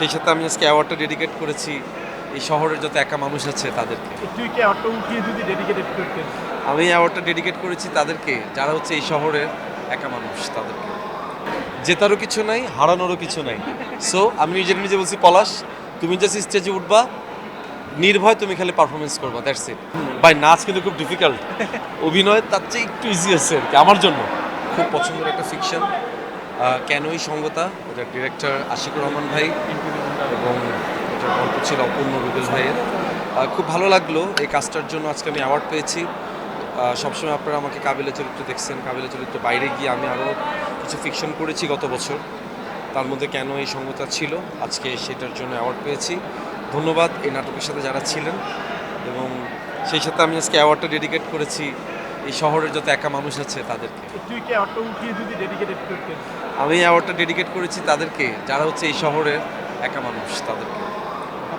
সেই সাথে আমি আজকে অ্যাওয়ার্ডটা ডেডিকেট করেছি এই শহরের যত একা মানুষ আছে তাদেরকে। তুই কি অটো উঠিয়ে যদি ডেডিকেটেড করতেন? আমি অ্যাওয়ার্ডটা ডেডিকেট করেছি তাদেরকে যারা হচ্ছে এই শহরের একা মানুষ তাদেরকে। জেতারও কিছু নাই হারানোরও কিছু নাই। সো আমি নিজের নিজে বলছি পলাশ তুমি জাস্ট স্টেজে উঠবা নির্ভয় তুমি খালি পারফরমেন্স করবা দ্যাটস ইট ভাই নাচ কিন্তু খুব ডিফিকাল্ট অভিনয় তার চেয়ে একটু ইজি আছে আর কি আমার জন্য। খুব পছন্দের একটা ফিকশন কেনই সঙ্গতা? ওটার ডিরেক্টর আশিকুর রহমান ভাই এবং এটার গল্প ছিল অপূর্ণ রুবেল ভাইয়ের। খুব ভালো লাগল এই কাজটার জন্য। আজকে আমি অ্যাওয়ার্ড পেয়েছি। সবসময় আপনারা আমাকে কাবিলা চরিত্র দেখছেন। কাবিলা চরিত্র বাইরে গিয়ে আমি আরও কিছু ফিকশন করেছি গত বছর। তার মধ্যে কেন এই সঙ্গতা ছিল? আজকে সেটার জন্য অ্যাওয়ার্ড পেয়েছি। ধন্যবাদ এই নাটকের সাথে যারা ছিলেন। এবং সেই সাথে আমি আজকে অ্যাওয়ার্ডটা ডেডিকেট করেছি এই শহরের যত একা মানুষ আছে তাদেরকে। আমি অ্যাওয়ার্ডটা ডেডিকেট করেছি তাদেরকে যারা হচ্ছে এই শহরের একা মানুষ তাদেরকে।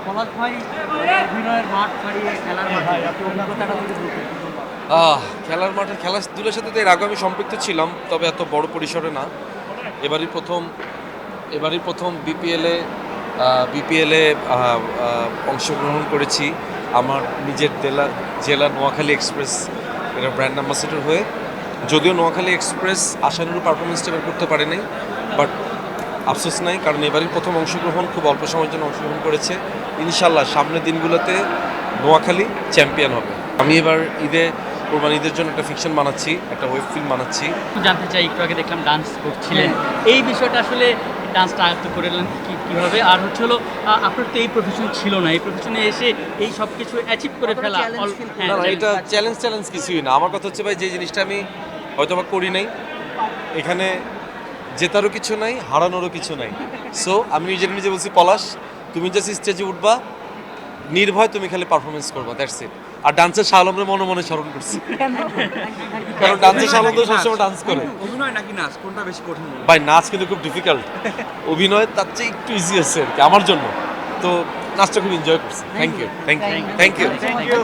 পলাশ ভাই অভিনয়ের মাঠ ছাড়িয়ে খেলার মাঠে আপনি অভিজ্ঞতাটা আহ খেলার মাঠে খেলাধুলার সাথে তো এর আগে আমি সম্পৃক্ত ছিলাম তবে এত বড় পরিসরে না। এবারই প্রথম এবারই প্রথম বিপিএলে বিপিএলে অংশগ্রহণ করেছি। আমার নিজের জেলা জেলা নোয়াখালী এক্সপ্রেস এটা ব্র্যান্ড অ্যাম্বাসেডর হয়ে যদিও নোয়াখালী এক্সপ্রেস আশানুরূপ পারফরমেন্সটা এবার করতে পারেনি বাট আফসোস নাই কারণ এবারই প্রথম অংশগ্রহণ খুব অল্প সময়ের জন্য অংশগ্রহণ করেছে। ইনশাল্লাহ সামনের দিনগুলোতে নোয়াখালী চ্যাম্পিয়ন হবে। আমি এবার ঈদে কোরবানি ঈদের জন্য একটা ফিকশন বানাচ্ছি একটা ওয়েব ফিল্ম বানাচ্ছি। জানতে চাই একটু আগে দেখলাম ডান্স করছিলেন। এই বিষয়টা আসলে ডান্সটা আয়ত্ত করলেন কি কীভাবে? আর হচ্ছে হলো আপনার তো এই প্রফেশন ছিল না। এই প্রফেশনে এসে এই সব কিছু অ্যাচিভ করে ফেলা হ্যাঁ, এটা চ্যালেঞ্জ চ্যালেঞ্জ কিছুই না। আমার কথা হচ্ছে ভাই যে জিনিসটা আমি হয়তো বা করি নাই এখানে জেতারও কিছু নাই হারানোরও কিছু নাই। সো আমি নিজের নিজে বলছি পলাশ তুমি জাস্ট স্টেজে উঠবা নির্ভয় তুমি খালি পারফরমেন্স করবা দ্যাটস ইট আর ডান্সের শালমরে মনে মনে স্মরণ করছি। কারণ ডান্সের শালম তো সবসময় ডান্স করে। অভিনয় নাকি নাচ? কোনটা বেশি কঠিন ভাই নাচ কিন্তু খুব ডিফিকাল্ট অভিনয় তার চেয়ে একটু ইজি আছে আর কি আমার জন্য। তো নাচটা খুব এনজয় করছি। Thank you thank you thank you